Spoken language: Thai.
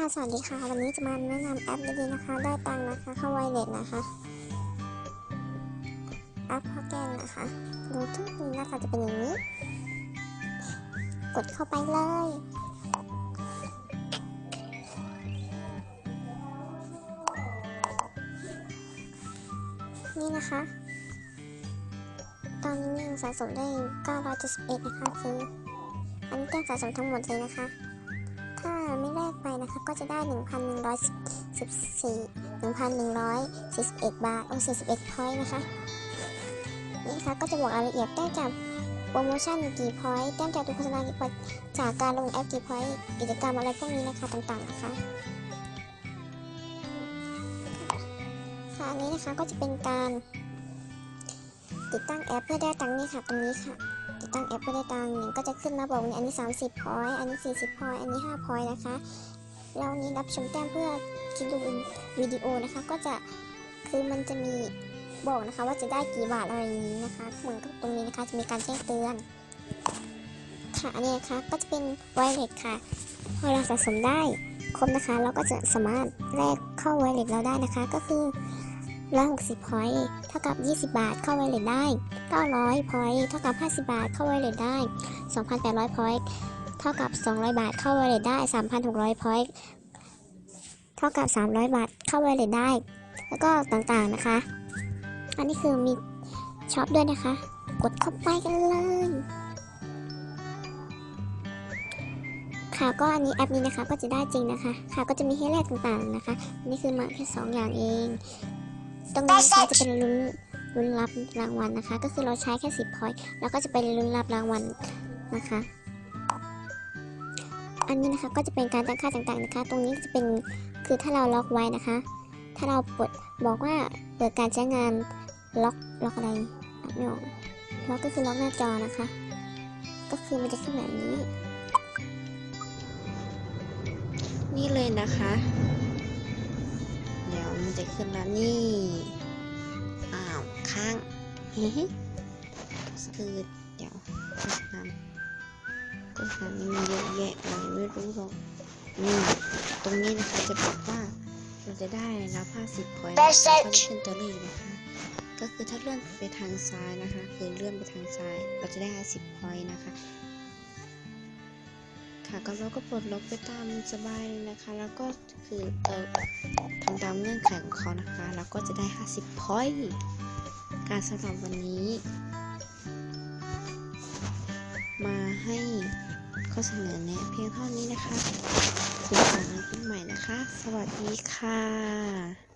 ค่ะ สวัสดีค่ะ วันนี้จะมาแนะนำแอปดีๆนะคะ ได้ตังนะคะ เข้าไวเลสนะคะ แอปพอแกนนะคะ ดูทุกนี้หน้าตาจะเป็นอย่างนี้ กดเข้าไปเลย นี่นะคะ ตอนนี้ยังสะสมได้ 971 นะคะคืออันนี้แต้สะสมทั้งหมดเลยนะคะ นะคะก็จะได้ 1,114 1,141 บาทโอ้41พอยต์นะคะ นี่ค่ะก็จะบอกรายละเอียดแต้จากโปรโมชั่นกี่พอยต์แต้มจากดูโฆษณากี่พอยต์จากการลงแอปกี่พอยต์กิจกรรมอะไรพวกนี้นะคะต่างๆนะคะค่ะอันนี้นะคะก็จะเป็นการติดตั้งแอปเพื่อได้ตังค์นี่ค่ะตรงนี้ค่ะ ติดตั้งแอปเพื่อได้ตังค์เนี่ยก็จะขึ้นมาบอกว่าอันนี้ 30พอยต์อันนี้ 40พอยต์อันนี้5พอยต์นะคะ แล้วนี้รับชมแต้มเพื่อคิดดูวิดีโอนะคะ ก็จะคือมันจะมีบอกนะคะ ว่าจะได้กี่บาทอะไรอย่างนี้นะคะ เหมือนกับตรงนี้นะคะจะมีการแจ้งเตือน ค่ะอันนี้นะคะก็จะเป็นไวเลสค่ะ พอเราสะสมได้ครบนะคะ เราก็จะสามารถแลกเข้าไวเลสเราได้นะคะ ก็คือร้อยหกสิบพอยต์เท่ากับ 20 บาทเข้าไวเลสได้ 900พอยต์เท่ากับ 50 บาทเข้าไวเลสได้ 2,800พอยต์ เท่ากับ 200 บาทเข้าไวเลสได้ 3,600พอยต์เท่ากับ 300 บาทเข้าไวเลสได้ แล้วก็ต่างๆนะคะ อันนี้คือมีช็อปด้วยนะคะ กดเข้าไปกันเลยค่ะก็อันนี้แอปนี้นะคะก็จะได้จริงนะคะ ค่ะก็จะมีให้แลกต่างๆนะคะอันนี้คือมาแค่สองอย่างเองตรงนี้นะคะจะเป็นลุ้นลุ้นรับรางวัลนะคะ ก็คือเราใช้แค่สิบพอยต์แล้วก็จะเป็นลุ้นรับรางวัลนะคะ อันนี้นะคะก็จะเป็นการตั้งค่าต่างๆนะคะ ตรงนี้จะเป็นคือถ้าเราล็อกไว้นะคะ ถ้าเราปดบอกว่าเปิดการใช้งานล็อกล็อกอะไรไม่ออกล็อกก็คือล็อกหน้าจอนะคะ ก็คือมันจะขึ้นแบบนี้ นี่เลยนะคะ เดี๋ยวมันจะขึ้นแล้วนี่อ้าวค้างเฮ้ยคือเดี๋ยวน้ำ กดน้ำนี่มีเยอะแยะเลยไม่รู้หรอกนี่ตรงนี้นะคะจะบอกว่าเราจะได้รับ50พอยต์นะคะก็จะขึ้นตัวเลขนะคะ ก็คือถ้าเลื่อนไปทางซ้ายนะคะ คือเลื่อนไปทางซ้าย เราจะได้50พอยต์นะคะ ค่ะก็เราก็ปลดล็อกไปตามสบายเลยนะคะ แล้วก็คือเออทำตามเงื่อนไขของเขานะคะ แล้วก็จะได้ 50พอยต์การสำหรับวันนี้ ข้อเสนอแนะเพียงเท่านี้นะคะ ถึงสองในใหม่นะคะ สวัสดีค่ะ